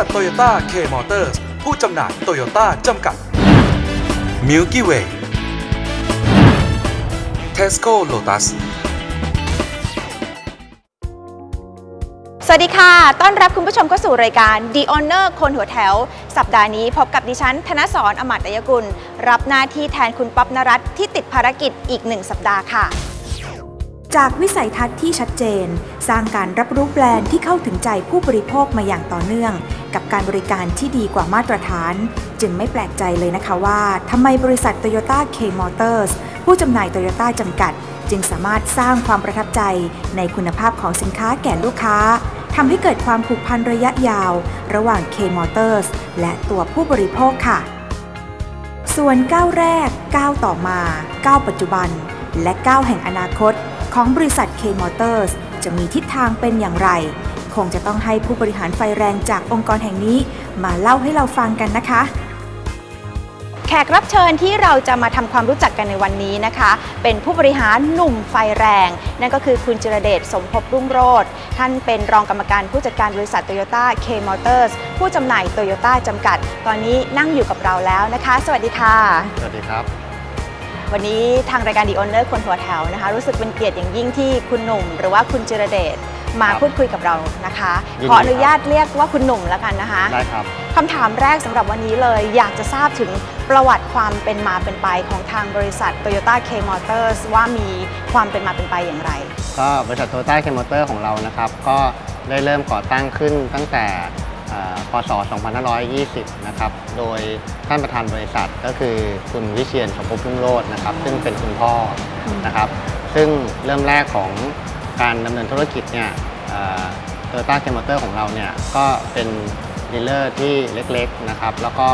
ษัทโตโยต้าเคมอเตอร์สผู้จำหน่ายโตโยต้าจำกัด Milky Way Tesco Lotus สวัสดีค่ะ ต้อนรับคุณผู้ชมเข้าสู่รายการ The Honor คนหัวแถว สัปดาห์นี้พบกับดิฉัน ธนสรอมตยกุล รับหน้าที่แทนคุณป๊อบนรัตที่ติดภารกิจอีกหนึ่งสัปดาห์ค่ะ จากวิสัยทัศน์ที่ชัดเจน สร้างการรับรู้แบรนด์ที่เข้าถึงใจผู้บริโภคมาอย่างต่อเนื่อง กับการบริการที่ดีกว่ามาตรฐาน จึงไม่แปลกใจเลยนะคะว่าทำไมบริษัท Toyota K Motors ผู้จำหน่าย Toyota จำกัด จึงสามารถสร้างความประทับใจในคุณภาพของสินค้าแก่ลูกค้าทำให้เกิดความผูกพันระยะยาว ระหว่าง K Motors และตัวผู้บริโภคค่ะ ส่วนก้าวแรกก้าวต่อมาก้าวปัจจุบัน และก้าวแห่งอนาคต ของบริษัท K Motors จะมีทิศทางเป็นอย่างไร คงจะต้องให้ผู้บริหารไฟแรงจากองค์กรแห่งนี้มาเล่าให้เราฟังกันนะคะ แขกรับเชิญที่เราจะมาทำความรู้จักกันในวันนี้นะคะ เป็นผู้บริหารหนุ่มไฟแรง นั่นก็คือคุณจิรเดชสมภพรุ่งโรจน์ท่านเป็นรองกรรมการผู้จัดการบริษัท Toyota K Motors ผู้จำหน่าย Toyota จำกัด ตอนนี้นั่งอยู่กับเราแล้วนะคะ สวัสดีค่ะ สวัสดีครับ วันนี้ทางรายการดีออนเนอร์คนหัวแถวนะคะ รู้สึกเป็นเกียรติอย่างยิ่งที่คุณหนุ่ม หรือว่าคุณจิรเดชมาครับพูดคุยกับเรานะคะยินดีขออนุญาตเรียกว่าคุณหนุ่มแล้วกันนะคะได้ครับคำถามแรกสำหรับวันนี้เลย อยากจะทราบถึงประวัติความเป็นมาเป็นไปของทางบริษัท Toyota K Motors ว่ามีความเป็นมาเป็นไปอย่างไร ก็บริษัทโตโยต้าเคมอเตอร์ของเรานะครับ ก็ได้เริ่มก่อตั้งขึ้นตั้งแต่เอ่อ พศ 2520 นะครับ โดยท่านประธานบริษัทก็คือคุณวิเชียนสมภพรุ่งโรจน์นะครับ ซึ่งเป็นคุณพ่อนะครับ ซึ่งเริ่มแรกของการดำเนินธุรกิจเนี่ยโตโยต้าเคมอเตอร์ของเราเนี่ยก็เป็นดีลเลอร์ที่เล็กๆนะครับ แล้วก็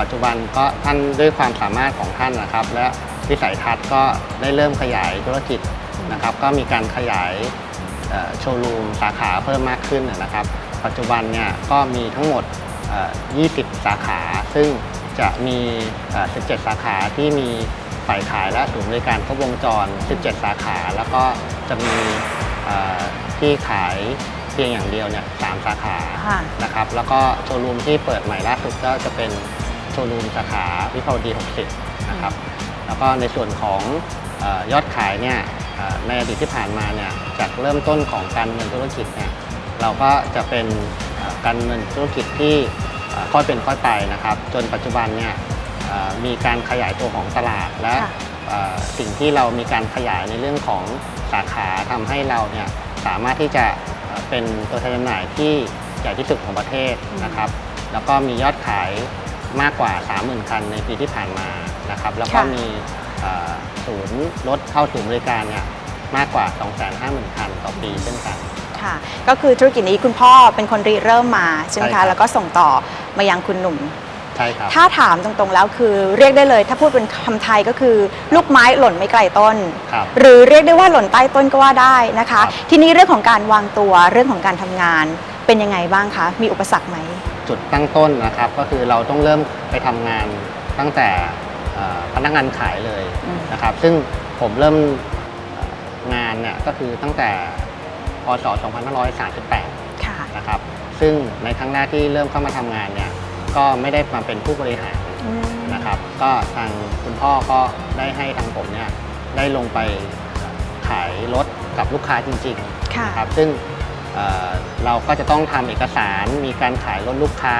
ปัจจุบันก็ท่านด้วยความสามารถของท่านนะครับ และวิสัยทัศน์ก็ได้เริ่มขยายธุรกิจนะครับ ก็มีการขยายเอ่อโชว์รูมสาขาเพิ่มมากขึ้นนะครับ ปัจจุบันเนี่ยก็มีทั้งหมดเอ่อ20 สาขา ซึ่งจะมีเอ่อ17 สาขาที่มีฝ่ายขายและศูนย์บริการครบวงจร 17 สาขา แล้วก็จะมีเอ่อที่ขายเพียงอย่างเดียวเนี่ยสามสาขาค่ะนะครับ แล้วก็โชว์รูมที่เปิดใหม่ล่าสุดก็จะเป็นโชว์รูมสาขาวิภาวดี 60 นะครับ แล้วก็ในส่วนของเออยอดขายเนี่ยเอ่อในอดีตที่ผ่านมาเนี่ยจากเริ่มต้นของการเงินธุรกิจเนี่ย เราก็จะเป็นเอ่อการเงินธุรกิจที่เอ่อค่อยเป็นค่อยไปนะครับ จนปัจจุบันเนี่ยเอ่อมีการขยายตัวของตลาดและค่ะเอ่อสิ่งที่เรามีการขยายในเรื่องของสาขาทำให้เราเนี่ยสามารถที่จะเอ่อเป็นตัวแทนจำหน่ายที่ใหญ่ที่สุดของประเทศนะครับ แล้วก็มียอดขายมากกว่า 30,000 คันในปีที่ผ่านมานะครับ แล้วก็ค่ะมีเอ่อศูนย์รถเข้าศูนย์บริการเนี่ยมากกว่า 250,000 คันต่อปีเช่นกัน ค่ะ ก็คือธุรกิจนี้คุณพ่อเป็นคนริเริ่มมาใช่ไหมใช่ครัคะ บ แล้วก็ส่งต่อมายังคุณหนุ่ม ใช่ครับ ถ้าถามตรงๆแล้วคือเรียกได้เลย ถ้าพูดเป็นคำไทยก็คือ ลูกไม้หล่นไม่ไกลต้น ครับหรือเรียกได้ว่าหล่นใต้ต้นก็ว่าได้นะคะ ครับ ทีนี้เรื่องของการวางตัวเรื่องของการทำงานเป็นยังไงบ้างคะ มีอุปสรรคไหม จุดตั้งต้นนะครับก็คือเราต้องเริ่มไปทำงานตั้งแต่เอ่อพนักงานขายเลยอืม นะครับ ซึ่งผมเริ่มเอ่องานเนี่ยก็คือตั้งแต่ พศ 2538ค่ะนะครับ ซึ่งในครั้งแรกที่เริ่มเข้ามาทำงานเนี่ย ก็ไม่ได้มาเป็นผู้บริหารอืมนะครับ ก็ทางคุณพ่อก็ได้ให้ทางผมเนี่ยได้ลงไปขายรถกับลูกค้าจริงๆค่ะนะครับ ซึ่งเอ่อเราก็จะต้องทำเอกสาร มีการขายรถลูกค้า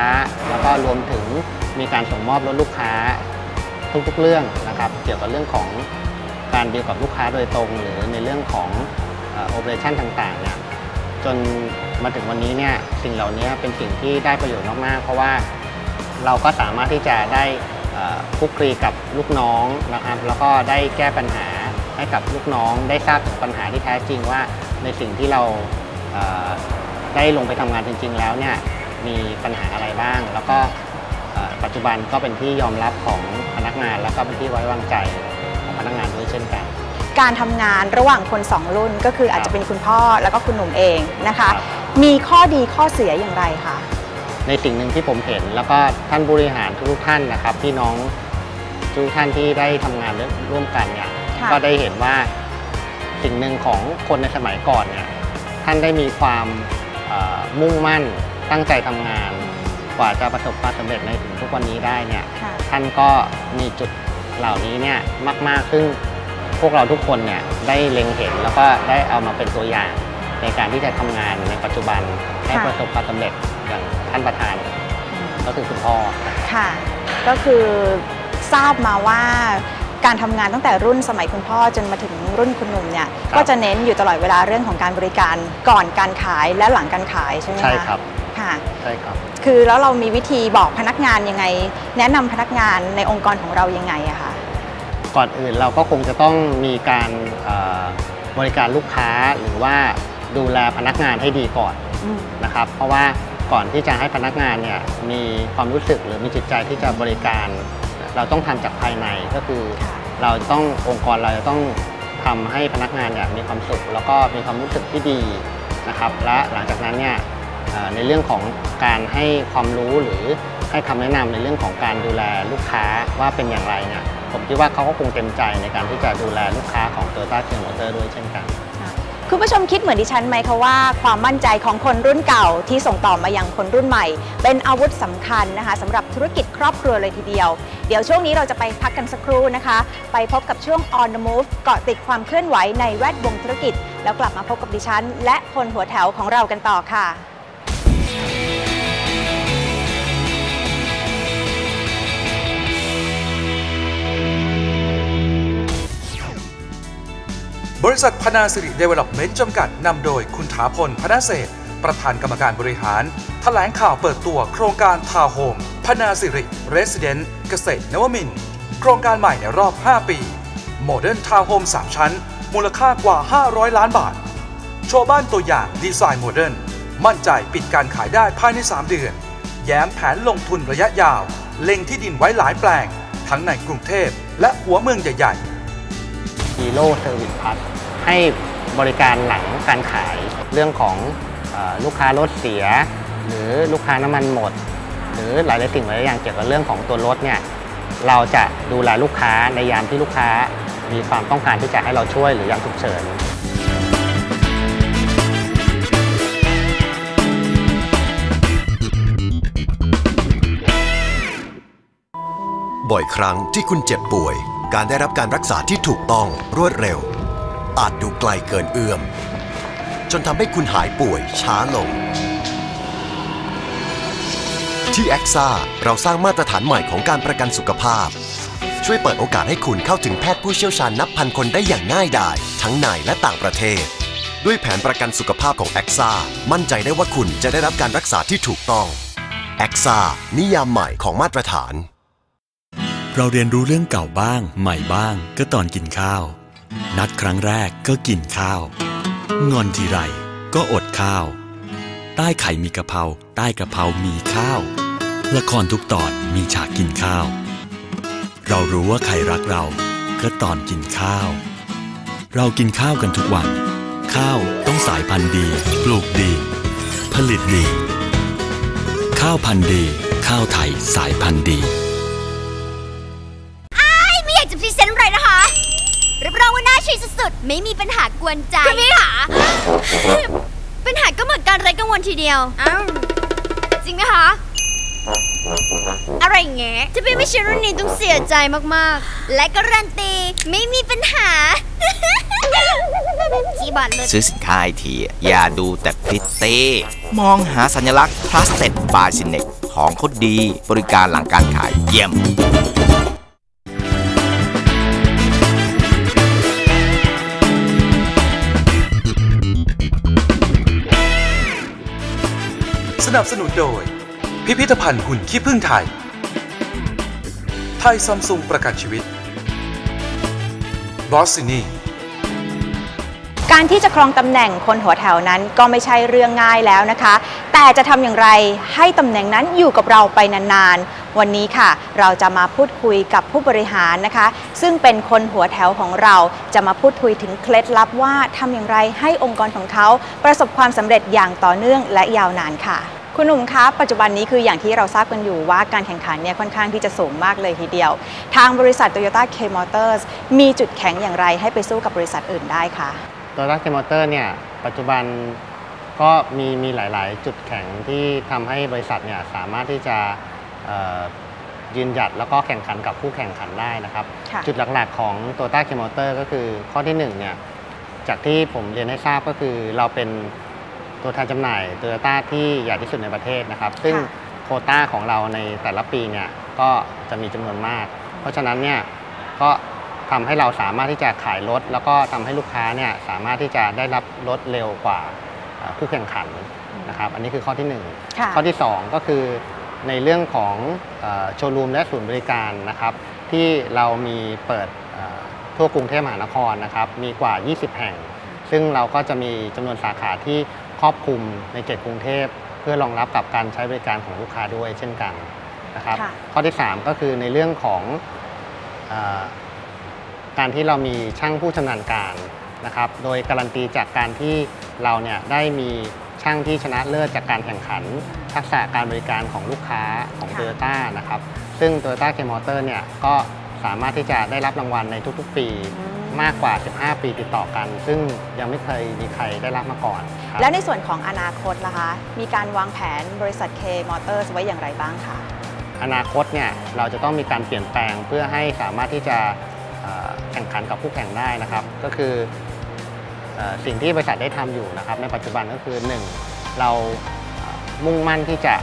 แล้วก็รวมถึงมีการส่งมอบรถลูกค้าทุกๆเรื่องนะครับ เกี่ยวกับเรื่องของการดีลกับลูกค้าโดยตรง หรือในเรื่องของ โอเปอเรชันต่างๆเนี่ยจนมาถึงวันนี้เนี่ยสิ่งเหล่านี้เป็นสิ่งที่ได้ประโยชน์มากๆ เพราะว่าเราก็สามารถที่จะได้คุกคีกับลูกน้องนะครับแล้วก็ได้แก้ปัญหาให้กับลูกน้อง ได้ทราบถึงปัญหาที่แท้จริงว่าในสิ่งที่เราเได้ลงไปทำงานจริง ๆ แล้วเนี่ยมีปัญหาอะไรบ้าง แล้วก็ปัจจุบันก็เป็นที่ยอมรับของพนักงาน แล้วก็เป็นที่ไว้วางใจของพนักงานด้วยเช่นกัน การทำงานระหว่างคนสองรุ่นก็คืออาจจะเป็นคุณพ่อแล้วก็คุณหนุ่มเองนะคะครับมีข้อดีข้อเสียอย่างไรคะในสิ่งหนึ่งที่ผมเห็นแล้วก็ท่านบริหารทุกๆท่านนะครับพี่น้องทุกท่านที่ได้ทำงานร่วมกันเนี่ยค่ะก็ได้เห็นว่าสิ่งหนึ่งของคนในสมัยก่อนเนี่ยท่านได้มีความเอ่อมุ่งมั่นตั้งใจทำงาน กว่าจะประสบความสำเร็จในถึงทุกวันนี้ได้เนี่ยค่ะท่านก็มีจุดเหล่านี้เนี่ยมาก ๆ ซึ่ง พวกเราทุกคนเนี่ยได้เล็งเห็นแล้วก็ได้เอามาเป็นตัวอย่างในการที่จะทำงานในปัจจุบันให้ค่ะประสบความสำเร็จอย่างท่านประธาน ก็คือคุณพ่อค่ะ ก็คือทราบมาว่าการทำงานตั้งแต่รุ่นสมัยคุณพ่อจนมาถึงรุ่นคุณหนุ่มเนี่ยครับก็จะเน้นอยู่ตลอดเวลาเรื่องของการบริการก่อนการขายและหลังการขายใช่ไหมคะใช่ครับค่ะใช่ครับ คือแล้วเรามีวิธีบอกพนักงานยังไง แนะนำพนักงานในองค์กรของเรายังไงอะคะ ก่อนอื่นเราก็คงจะต้องมีการเอ่อบริการลูกค้าหรือว่าดูแลพนักงานให้ดีก่อนอืมนะครับ เพราะว่าก่อนที่จะให้พนักงานเนี่ยมีความรู้สึกหรือมีจิตใจที่จะบริการ เราต้องทำจากภายในก็คือค่ะเราต้ององค์กรเราจะต้องทำให้พนักงานเนี่ยมีความสุข แล้วก็มีความรู้สึกที่ดีนะครับ และหลังจากนั้นเนี่ยเอ่อในเรื่องของการให้ความรู้หรือให้คำแนะนำในเรื่องของการดูแลลูกค้าว่าเป็นอย่างไรเนี่ย ผมคิดว่าเขาก็คงเต็มใจในการที่จะดูแลลูกค้าของ t o y o t a เคมอเตอร์ด้วยเช่นกัน คุณผู้ชมคิดเหมือนดิฉันไหมคะว่าความมั่นใจของคนรุ่นเก่าที่ส่งต่อมาอยังคนรุ่นใหม่ เป็นอาวุธสำคัญนะคะสำหรับธุรกิจครอบครัวเลยทีเดียว เดี๋ยวช่วงนี้เราจะไปพักกันสักครู่นะคะ ไปพบกับช่วง On the Move เกาะติดความเคลื่อนไหวในแวดวงธุรกิจ แล้วกลับมาพบกับดิฉัน และคนหัวแถวของเรากันต่อค่ะ บริษัทพนาสิริเดเวล็อปเมนต์จำกัดนำโดยคุณถาพลพนาเศษ ประธานกรรมการบริหารแถลงข่าวเปิดตัวโครงการทาวน์โฮมพนาสิริเรสซิเดนต์เกษตรนวมินโครงการใหม่ในรอบ 5 ปีโมเดิร์นทาวน์โฮม3ชั้น มูลค่ากว่า 500 ล้านบาท โชว์บ้านตัวอย่างดีไซน์โมเดิร์นมั่นใจปิดการขายได้ภายใน 3 เดือน แย้มแผนลงทุนระยะยาว เล็งที่ดินไว้หลายแปลง ทั้งในกรุงเทพและหัวเมืองใหญ่ๆ ฮีโร่เซอร์วิสพัทให้บริการหลังการขายเรื่องของลูกค้ารถเสีย หรือลูกค้าน้ำมันหมด หรือหลายๆสิ่งหลายอย่างเกี่ยวกับเรื่องของตัวรถเนี่ยเราจะดูแลลูกค้าในยามที่ลูกค้ามีความต้องการที่จะให้เราช่วยหรือยามฉุกเฉินบ่อยครั้งที่คุณเจ็บป่วย การได้รับการรักษาที่ถูกต้องรวดเร็ว อาจดูไกลเกินเอื้อม จนทำให้คุณหายป่วยช้าลง ที่แอ a เราสร้างมาตรฐานใหม่ของการประกันสุขภาพ ช่วยเปิดโอกาสให้คุณเข้าถึงแพทย์ผู้เชี่ยวชาญนับพันคนได้อย่างง่ายดาย ทั้งในและต่างประเทศ ด้วยแผนประกันสุขภาพของแอ a มั่นใจได้ว่าคุณจะได้รับการรักษาที่ถูกต้องแอ a นิยามใหม่ของมาตรฐาน เราเรียนรู้เรื่องเก่าบ้าง ใหม่บ้าง ก็ตอนกินข้าว นัดครั้งแรกก็กินข้าว งอนทีไร ก็อดข้าว ใต้ไข่มีกะเพราใต้กะเพรามีข้าว ละครทุกตอนมีฉากกินข้าว เรารู้ว่าใครรักเรา ก็ตอนกินข้าว เรากินข้าวกันทุกวัน ข้าวต้องสายพันธุ์ดีปลูกดี ผลิตดี ข้าวพันธุ์ดี ข้าวไทยสายพันธุ์ดี ไม่มีปัญหากวนใจคุณพี่ค่ะปัญหาก็เหมือนการไร้กังวลทีเดียวอ้าวจริงไหมคะอะไรอย่างเงี้ยจะเป็นไม่ใช่รุ่นนี้ต้องเสียใจมากๆ และการันตีไม่มีปัญหาจีบัตรเลยซื้อสินค้าไอที อย่าดูแต่พริตเต้มองหาสัญลักษณ์ Trusted by s y n e c ของเขาดี บริการหลังการขายเยี่ยม สนับสนุนโดย พิพิธภัณฑ์หุ่นขี้ผึ้งไทย ไทยซัมซุงประกันชีวิต บอสซินีการที่จะครองตำแหน่งคนหัวแถวนั้นก็ไม่ใช่เรื่องง่ายแล้วนะคะ แต่จะทำอย่างไรให้ตำแหน่งนั้นอยู่กับเราไปนานๆ วันนี้ค่ะ เราจะมาพูดคุยกับผู้บริหารนะคะ ซึ่งเป็นคนหัวแถวของเราจะมาพูดคุยถึงเคล็ดลับว่าทำอย่างไรให้องค์กรของเขาประสบความสำเร็จอย่างต่อเนื่องและยาวนานค่ะ คุณหนุ่มคะปัจจุบันนี้คืออย่างที่เราทราบกันอยู่ว่าการแข่งขันเนี่ยค่อนข้างที่จะสูงมากเลยทีเดียว ทางบริษัท Toyota K Motors มีจุดแข็งอย่างไรให้ไปสู้กับบริษัทอื่นได้คะตัวรักเจมอเตอร์เนี่ยปัจจุบัน ก็มีมีหลาย ๆ จุดแข็งที่ทำให้บริษัทเนี่ยสามารถที่จะเอ่อยืนหยัดแล้วก็แข่งขันกับคู่แข่งขันได้นะครับ ค่ะจุดหลัก ๆ ของ t o y o t a k m o t o r ก็คือข้อที่1เนี่ยจากที่ผมเรียนให้ทราบก็คือเราเป็นตัวแทนจำหน่าย t o y o t a ที่ใหญ่ที่สุดในประเทศนะครับ ซึ่งค่ะ โควต้าของเราในแต่ละปีเนี่ยก็จะมีจำนวนมาก เพราะฉะนั้นเนี่ยก็ทำให้เราสามารถที่จะขายรถ แล้วก็ทำให้ลูกค้าเนี่ยสามารถที่จะได้รับรถเร็วกว่าเอ่อ คู่แข่งขันนะครับอันนี้คือข้อที่หนึ่งค่ะข้อที่ 2 ก็คือในเรื่องของโชว์รูมและศูนย์บริการนะครับที่เรามีเปิดเอ่อทั่วกรุงเทพมหานครนะครับมีกว่า 20 แห่ง ซึ่งเราก็จะมีจำนวนสาขาที่ครอบคลุมในเขตกรุงเทพ เพื่อรองรับกับการใช้บริการของลูกค้าด้วยเช่นกันนะครับค่ะข้อที่ 3 ก็คือในเรื่องของเออการที่เรามีช่างผู้ชำนาญการ นะครับ โดยการันตีจากการที่เราเนี่ยได้มีช่างที่ชนะเลิศจากการแข่งขัน ทักษะการบริการของลูกค้าของค่ะโตโยต้านะครับ ซึ่ง Toyota k m o t o r เนี่ยก็สามารถที่จะได้รับรางวัลในทุกๆ ปีอืมมากกว่า 15 ปีติดต่อกัน ซึ่งยังไม่เคยมีใครได้รับมาก่อนครับแล้วในส่วนของอนาคตล่ะคะ มีการวางแผนบริษัท K Motors ไว้อย่างไรบ้างคะอนาคตเนี่ยเราจะต้องมีการเปลี่ยนแปลงเพื่อให้สามารถที่จะเอ่อแข่งขันกับคู่แข่งได้นะครับ ก็คือเอ่อ สิ่งที่บริษัทได้ทำอยู่นะครับในปัจจุบันก็คือ 1. เราเอ่อมุ่งมั่นที่จะ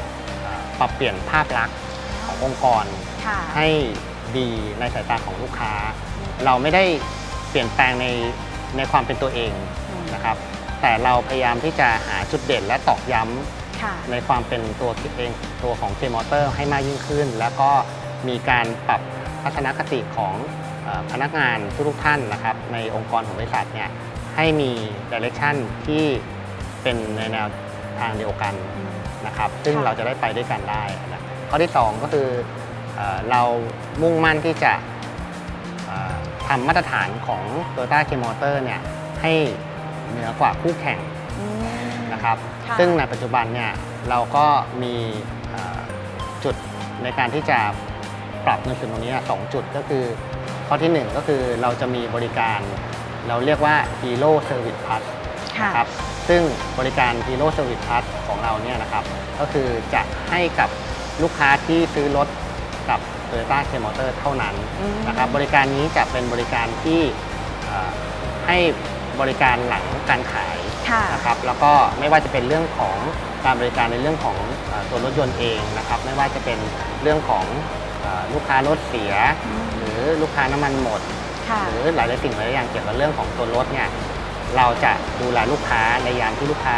เอ่อปรับเปลี่ยนภาพลักษณ์ขององค์กรค่ะให้ดีในสายตาของลูกค้า เราไม่ได้เปลี่ยนแปลงในในความเป็นตัวเองอืมนะครับ แต่เราพยายามที่จะหาจุดเด่นและตอกย้ำค่ะในความเป็นตัวเองตัวของ K Motor ให้มากยิ่งขึ้น แล้วก็มีการปรับทัศนคติของเออพนักงานทุกๆท่านนะครับ ในองค์กรของบริษัทเนี่ย ให้มีดิเรกชันที่เป็นในแนวทางเดียวกันนะครับ ซึ่งค่ะเราจะได้ไปด้วยกันได้นะข้อที่ 2 ก็คือเออเรามุ่งมั่นที่จะเอ่อทำมาตรฐานของ Toyota K Motor เนี่ยให้เหนือกว่าคู่แข่งอืมนะครับค่ะซึ่งในปัจจุบันเนี่ยเราก็มีเอ่อจุดในการที่จะปรับในส่วนตรงนี้สองจุดก็คือ ข้อทีหนึ่1 ก็คือเราจะมีบริการ เราเรียกว่า Hero Service Plus ค่ะนะครับซึ่งบริการ Hero Service Plus ของเราเนี่ยนะครับก็คือจะให้กับลูกค้าที่ซื้อรถกับ Toyota K Motor เท่านั้นอืมนะครับบริการนี้จะเป็นบริการที่เอ่อให้บริการหลังการขายค่ะนะครับแล้วก็ไม่ว่าจะเป็นเรื่องของการบริการในเรื่องของเอ่อตัวรถยนต์เองนะครับไม่ว่าจะเป็นเรื่องของเออลูกค้ารถเสีย หรือลูกค้าน้ำมันหมดค่ะ หรือหลายๆสิ่งหลายๆอย่างเกี่ยวกับเรื่องของตัวรถเนี่ยเราจะดูแลลูกค้าในยามที่ลูกค้า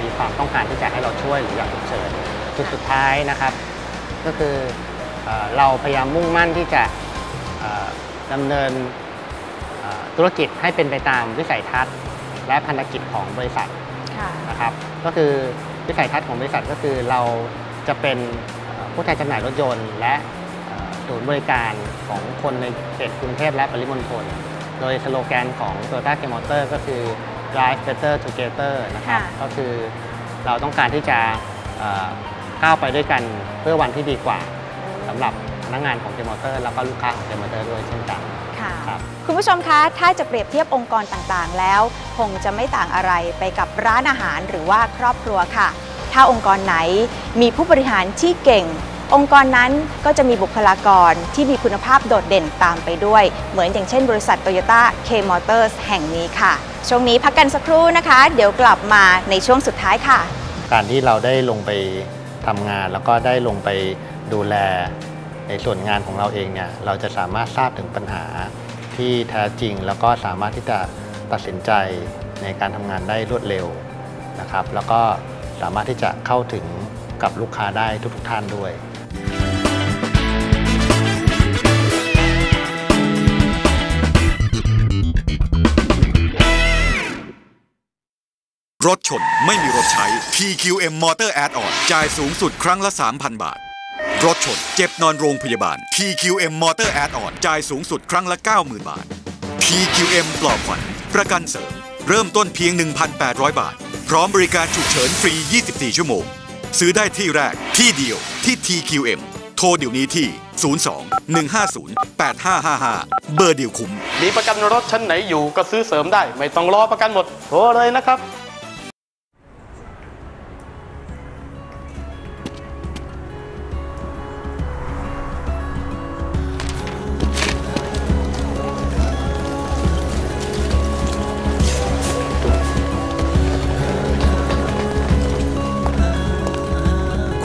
มีความต้องการที่จะให้เราช่วยหรืออยากฉุกเฉินจุดสุดท้ายนะครับ ก็คือเอ่อเราพยายามมุ่งมั่นที่จะเอ่อดำเนินเอ่อธุรกิจให้เป็นไปตามวิสัยทัศน์ และพันธกิจของบริษัทค่ะนะครับ ก็คือวิสัยทัศน์ของบริษัทก็คือเราจะเป็นเอ่อผู้แทนจำหน่ายรถยนต์ และเอ่อ ศูนย์บริการของคนในเขตกรุงเทพและปริมณฑล โดยสโลแกนของ Toyota K Motor ก็คือ Drive Better Together นะครับค่ะก็คือเราต้องการที่จะเอ่อก้าวไปด้วยกันเพื่อวันที่ดีกว่าสำหรับพนักงานของ K Motor แล้วก็ลูกค้าของ K Motor ด้วยเช่นกันค่ะครับคุณผู้ชมคะ ถ้าจะเปรียบเทียบองค์กรต่างๆ แล้ว คงจะไม่ต่างอะไรไปกับร้านอาหารหรือว่าครอบครัวค่ะ ถ้าองค์กรไหนมีผู้บริหารที่เก่ง องค์กรนั้นก็จะมีบุคลากรที่มีคุณภาพโดดเด่นตามไปด้วย เหมือนอย่างเช่นบริษัท Toyota K Motors แห่งนี้ค่ะ ช่วงนี้พักกันสักครู่นะคะ เดี๋ยวกลับมาในช่วงสุดท้ายค่ะ การที่เราได้ลงไปทำงานแล้วก็ได้ลงไปดูแลในส่วนงานของเราเองเนี่ยเราจะสามารถทราบถึงปัญหาที่แท้จริง แล้วก็สามารถที่จะตัดสินใจในการทำงานได้รวดเร็วนะครับ แล้วก็สามารถที่จะเข้าถึงกับลูกค้าได้ทุกๆท่านด้วย รถชนไม่มีรถใช้ PQM Motor Add-on จ่ายสูงสุดครั้งละ 3,000 บาท รถชนเจ็บนอนโรงพยาบาล PQM Motor Add-on จ่ายสูงสุดครั้งละ 90,000 บาท PQM ปลอบขวัญประกันเสริม เริ่มต้นเพียง 1,800 บาท พร้อมบริการฉุกเฉินฟรี 24 ชั่วโมง ซื้อได้ที่แรกที่เดียวที่ TQM โทรเดี๋ยวนี้ที่ 02 150 8555 เบอร์เดียวคุ้ม มีประกันรถชั้นไหนอยู่ก็ซื้อเสริมได้ ไม่ต้องรอประกันหมดโทรเลยนะครับ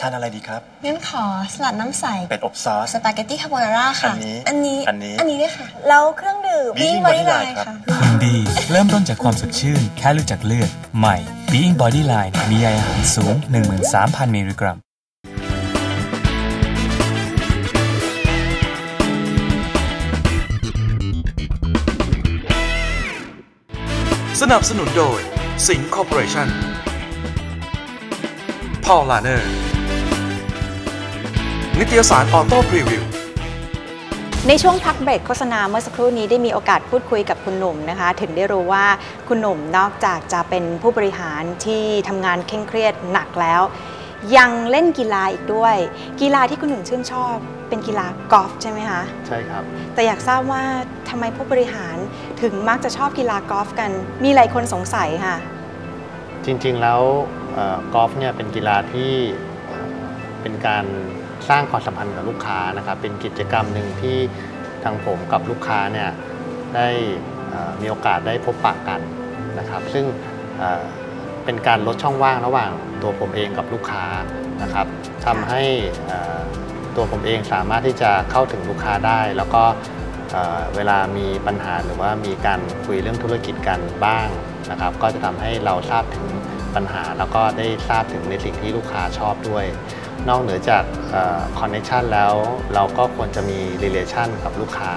ทานอะไรดีครับ งั้นขอสลัดน้ำใส เป็ดอบซอส สปาเกตตี้คาโบนาร่าค่ะ อันนี้ อันนี้ อันนี้ อันนี้ด้วยค่ะ แล้วเครื่องดื่ม Being บอดี้ Body ไล Line น์ครับค่ะดี เริ่มต้นจากความสดชื่น แค่รู้จักเลือก ใหม่ Being Body Line มีใยอาหารสูง 13,000 มิลลิกรัมสนับสนุนโดยสิงห์คอร์ปอเรชั่นพอลลาเนอร์ นิตยสารออโต้พรีวิวในช่วงพักเบรกโฆษณาเมื่อสักครู่นี้ได้มีโอกาสพูดคุยกับคุณหนุ่มนะคะ ถึงได้รู้ว่าคุณหนุ่มนอกจากจะเป็นผู้บริหารที่ทำงานเคร่งเครียดหนักแล้ว ยังเล่นกีฬาอีกด้วย กีฬาที่คุณหนุ่มชื่นชอบ เป็นกีฬากอล์ฟใช่ไหมคะใช่ครับ แต่อยากทราบว่าทำไมผู้บริหารถึงมักจะชอบกีฬากอล์ฟกัน มีหลายคนสงสัยค่ะ จริงๆแล้วเอ่อกอล์ฟเนี่ยเป็นกีฬาที่เอ่อเป็นการ สร้างความสัมพันธ์กับลูกค้านะครับเป็นกิจกรรมหนึ่งที่ทางผมกับลูกค้าเนี่ยได้มีโอกาสได้พบปะกันนะครับ ซึ่งเป็นการลดช่องว่างระหว่างตัวผมเองกับลูกค้านะครับทำให้ตัวผมเองสามารถที่จะเข้าถึงลูกค้าได้ แล้วก็เอ่อเวลามีปัญหาหรือว่ามีการคุยเรื่องธุรกิจกันบ้างนะครับ ก็จะทำให้เราทราบถึงปัญหา แล้วก็ได้ทราบถึงในสิ่งที่ลูกค้าชอบด้วย นอกเหนือจากคอนเน t ชันแล้วเราก็ควรจะมี relation กับลูกค้า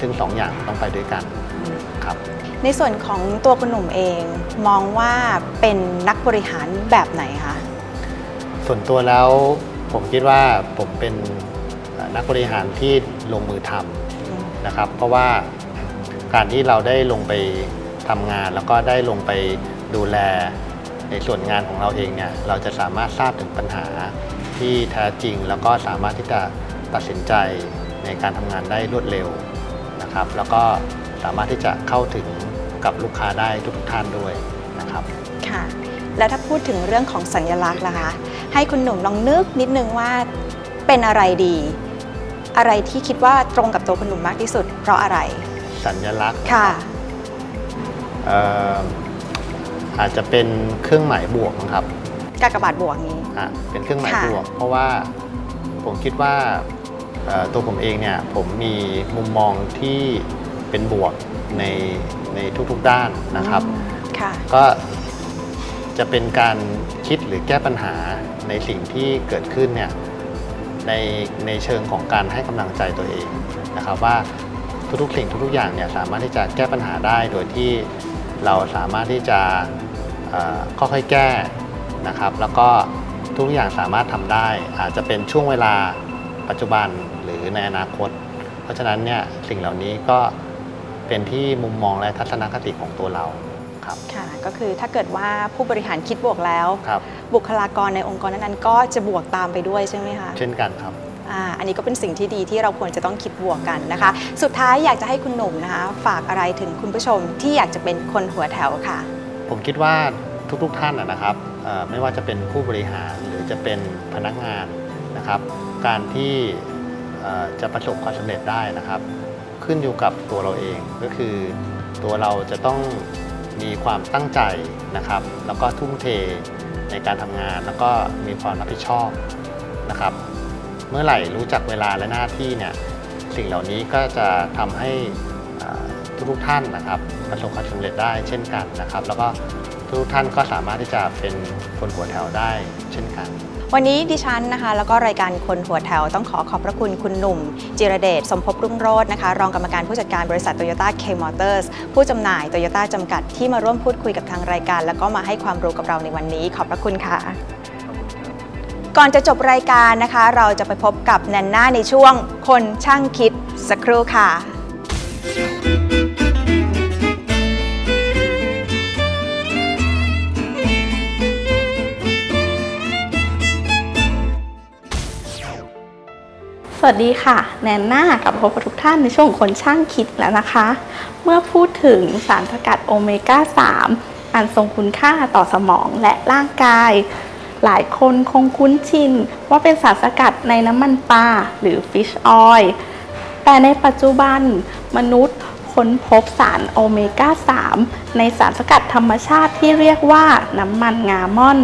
ซึ่งสองอย่างต้องไปด้วยกันครับในส่วนของตัวคุณหนุ่มเองมองว่าเป็นนักบริหารแบบไหนคะส่วนตัวแล้วผมคิดว่าผมเป็นเอ่อนักบริหารที่ลงมือทำนะครับ เพราะว่าการที่เราได้ลงไปทำงาน แล้วก็ได้ลงไปดูแลในส่วนงานของเราเองเนี่ยเราจะสามารถทราบถึงปัญหา ที่แท้จริง แล้วก็สามารถที่จะตัดสินใจในการทำงานได้รวดเร็วนะครับ แล้วก็สามารถที่จะเข้าถึงกับลูกค้าได้ทุกๆท่านด้วยนะครับค่ะแล้วถ้าพูดถึงเรื่องของสัญลักษณ์ล่ะคะ ให้คุณหนุ่มลองนึกนิดนึงว่าเป็นอะไรดี อะไรที่คิดว่าตรงกับตัวคุณหนุ่มมากที่สุด เพราะอะไร สัญลักษณ์ค่ะเอ่ออาจจะเป็นเครื่องหมายบวกนะครับ กากบาทบวกนี้ อะเป็นเครื่องหมายค่ะ บวก เพราะว่าผมคิดว่าเอ่อตัวผมเองเนี่ยผมมีมุมมองที่เป็นบวกในในทุกๆด้านนะครับ ค่ะ ก็จะเป็นการคิดหรือแก้ปัญหาในสิ่งที่เกิดขึ้นเนี่ยในในเชิงของการให้กำลังใจตัวเองนะครับว่าทุกๆสิ่งทุกๆอย่างเนี่ยสามารถที่จะแก้ปัญหาได้โดยที่เราสามารถที่จะเอ่อค่อยๆแก้ นะครับ แล้วก็ทุกอย่างสามารถทำได้ อาจจะเป็นช่วงเวลาปัจจุบันหรือในอนาคต เพราะฉะนั้นเนี่ยสิ่งเหล่านี้ก็เป็นที่มุมมองและทัศนคติของตัวเราครับค่ะก็คือถ้าเกิดว่าผู้บริหารคิดบวกแล้วครับบุคลากรในองค์กรนั้นๆก็จะบวกตามไปด้วยใช่ไหมคะเช่นกันครับอ่าอันนี้ก็เป็นสิ่งที่ดีที่เราควรจะต้องคิดบวกกันนะคะ สุดท้ายอยากจะให้คุณหนุ่มนะคะ ฝากอะไรถึงคุณผู้ชมที่อยากจะเป็นคนหัวแถวค่ะ ผมคิดว่าทุกๆท่านนะนะครับเอ่อ ไม่ว่าจะเป็นผู้บริหารหรือจะเป็นพนักงานนะครับ การที่จะประสบความสำเร็จได้นะครับ ขึ้นอยู่กับตัวเราเองก็คือตัวเราจะต้องมีความตั้งใจนะครับ แล้วก็ทุ่มเทในการทำงาน แล้วก็มีความรับผิดชอบนะครับ เมื่อไหร่รู้จักเวลาและหน้าที่เนี่ยสิ่งเหล่านี้ก็จะทำให้ทุกท่านนะครับประสบความสำเร็จได้เช่นกันนะครับ แล้วก็ ทุกๆท่านก็สามารถที่จะเป็นคนหัวแถวได้เช่นกัน วันนี้ดิฉันนะคะ แล้วก็รายการคนหัวแถวต้องขอขอบพระคุณคุณหนุ่ม จิรเดชสมภพรุ่งโรจน์นะคะ รองกรรมการผู้จัดการบริษัทโตโยต้าเคมอเตอร์สผู้จำหน่ายโตโยต้าจำกัดที่มาร่วมพูดคุยกับทางรายการ แล้วก็มาให้ความรู้กับเราในวันนี้ ขอบพระคุณค่ะ ก่อนจะจบรายการนะคะ เราจะไปพบกับแนนน่าในช่วงคนช่างคิดสักครู่ค่ะ สวัสดีค่ะ แนนน่ากับพบกับทุกท่านในช่วงคนช่างคิดแล้วนะคะ เมื่อพูดถึงสารสกัดโอเมก้า 3 อันทรงคุณค่าต่อสมองและร่างกาย หลายคนคงคุ้นชินว่าเป็นสารสกัดในน้ำมันปลาหรือฟิชออยล์แต่ในปัจจุบันมนุษย์ค้นพบสารโอเมก้า 3 ในสารสกัดธรรมชาติที่เรียกว่าน้ำมันงาม่อน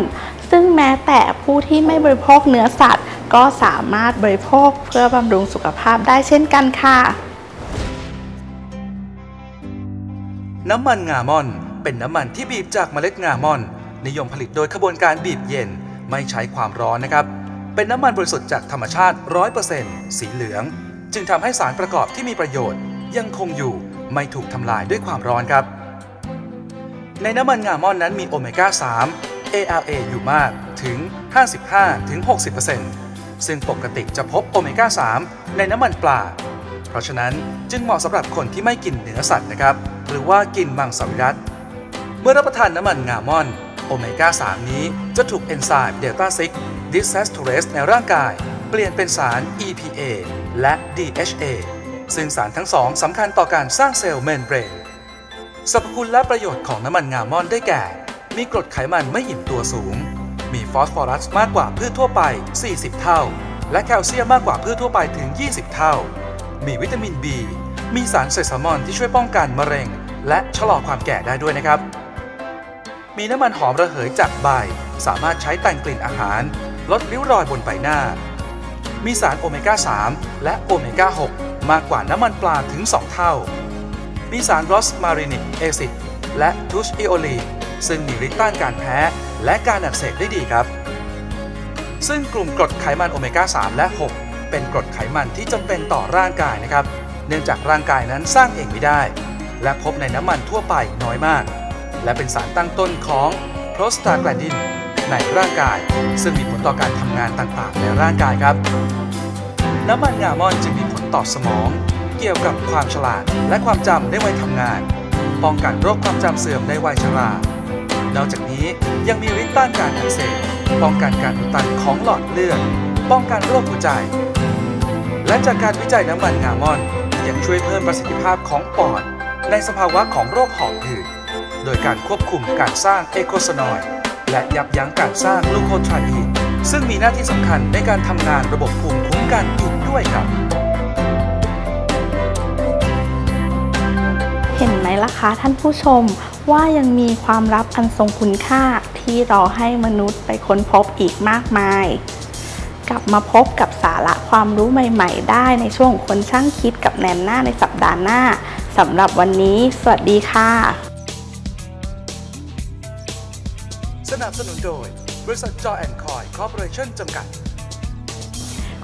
ซึ่งแม้แต่ผู้ที่ไม่บริโภคเนื้อสัตว์ ก็สามารถบริโภคเพื่อบำรุงสุขภาพได้เช่นกันค่ะ น้ำมันงาม่อน เป็นน้ำมันที่บีบจากเมล็ดงาม่อน นิยมผลิตโดยขบวนการบีบเย็นไม่ใช้ความร้อนนะครับ เป็นน้ำมันบริสุทธิ์จากธรรมชาติ 100%สีเหลือง จึงทำให้สารประกอบที่มีประโยชน์ ยังคงอยู่ไม่ถูกทำลายด้วยความร้อนครับ ในน้ำมันงาม่อนนั้นมีโอเมก้า 3 ALA อยู่มากถึง 55-60%ซึ่งปกติจะพบโอเมก้า 3 ในน้ำมันปลา เพราะฉะนั้นจึงเหมาะสำหรับคนที่ไม่กินเนื้อสัตว์นะครับ หรือว่ากินมังสวิรัตเมื่อรับประทานน้ำมันงาม่อนโอเมก้า 3 นี้จะถูกเอนไซม์เดลต้า6 desaturase ในร่างกาย เปลี่ยนเป็นสาร EPA และ DHA ซึ่งสารทั้งสองสำคัญต่อการสร้างเซลล์เมมเบรนสรรพคุณและประโยชน์ของน้ำมันงาม่อนได้แก่ มีกรดไขมันไม่อิ่มตัวสูง มีฟอสฟอรัสมากกว่าพืชทั่วไป 40 เท่า และแคลเซียมมากกว่าพืชทั่วไปถึง 20 เท่า มีวิตามิน B มีสารเซซามอนที่ช่วยป้องกันมะเร็ง และชะลอความแก่ได้ด้วยนะครับ มีน้ำมันหอมระเหยจากใบ สามารถใช้แต่งกลิ่นอาหาร ลดริ้วรอยบนใบหน้า มีสารโอเมก้า 3 และโอเมก้า 6 มากกว่าน้ำมันปลาถึง 2 เท่า มีสารรอสมารินิกแอซิดและทูชอิโอลีน ซึ่งมีฤทธิ์ต้านการแพ้ และการอักเสบได้ดีครับ ซึ่งกลุ่มกรดไขมันโอเมก้า 3 และ 6 เป็นกรดไขมันที่จำเป็นต่อร่างกายนะครับ เนื่องจากร่างกายนั้นสร้างเองไม่ได้ และพบในน้ำมันทั่วไปน้อยมาก และเป็นสารตั้งต้นของโปรสตาแกลนดินในร่างกาย ซึ่งมีผลต่อการทำงานต่างๆ ในร่างกายครับ น้ำมันงาม่อนจึงมีผลต่อสมอง เกี่ยวกับความฉลาดและความจำในวัยทำงาน ป้องกันโรคความจำเสื่อมในวัยชรา นอกจากนี้ยังมีฤทธิ์ต้านการอักเสบป้องกันการอุดตันของหลอดเลือด ป้องกันโรคหัวใจ และจากการวิจัยน้ำมันงามอน ยังช่วยเพิ่มประสิทธิภาพของปอด ในสภาวะของโรคหอบหืดโดยการควบคุมการสร้างเอโคซานอยด์และยับยั้งการสร้างลูโคทราอีนซึ่งมีหน้าที่สำคัญในการทำงานระบบภูมิคุ้มกันอีกด้วยครับ เห็นไหมล่ะคะท่านผู้ชม ว่ายังมีความลับอันทรงคุณค่าที่รอให้มนุษย์ไปค้นพบอีกมากมาย กลับมาพบกับสาระความรู้ใหม่ ๆ ได้ในช่วงคนช่างคิดกับแนนหน้าในสัปดาห์หน้าสำหรับวันนี้ สวัสดีค่ะ สนับสนุนโดย บริษัทจอแอนคอยคอร์ปอเรชั่นจำกัด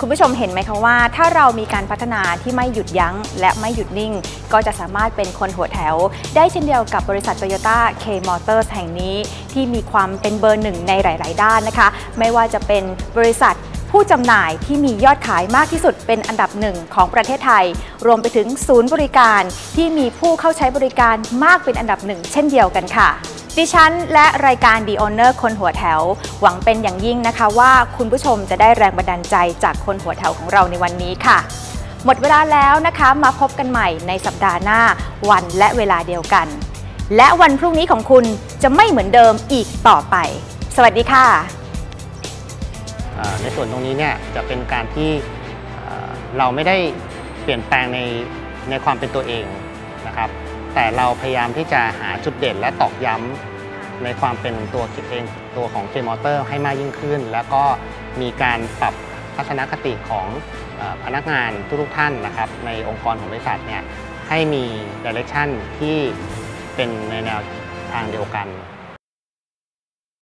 คุณผู้ชมเห็นไหมคะว่า ถ้าเรามีการพัฒนาที่ไม่หยุดยั้ง และไม่หยุดนิ่ง ก็จะสามารถเป็นคนหัวแถว ได้เช่นเดียวกับบริษัทโตโยต้าเคมอเตอร์แห่งนี้ ที่มีความเป็นเบอร์หนึ่งในหลาย ๆ ด้านนะคะ ไม่ว่าจะเป็นบริษัท ผู้จำหน่ายที่มียอดขายมากที่สุดเป็นอันดับหนึ่งของประเทศไทย รวมไปถึงศูนย์บริการที่มีผู้เข้าใช้บริการมากเป็นอันดับหนึ่งเช่นเดียวกันค่ะดิฉันและรายการ The Owner คนหัวแถว หวังเป็นอย่างยิ่งนะคะว่าคุณผู้ชมจะได้แรงบันดาลใจจากคนหัวแถวของเราในวันนี้ค่ะ หมดเวลาแล้วนะคะมาพบกันใหม่ในสัปดาห์หน้าวันและเวลาเดียวกัน และวันพรุ่งนี้ของคุณจะไม่เหมือนเดิมอีกต่อไป สวัสดีค่ะ ในส่วนตรงนี้เนี่ยจะเป็นการที่เราไม่ได้เปลี่ยนแปลงในในความเป็นตัวเองนะครับ แต่เราพยายามที่จะหาจุดเด่นและตอกย้ำในความเป็นตัวคิดเองตัวของ K Motor ให้มากยิ่งขึ้น แล้วก็มีการปรับทัศนคติของอพนักงานทุกท่านนะครับ ในองค์กรของบริษัทเนี่ยให้มีดิเรกชันที่เป็นในแนวทางเดียวกัน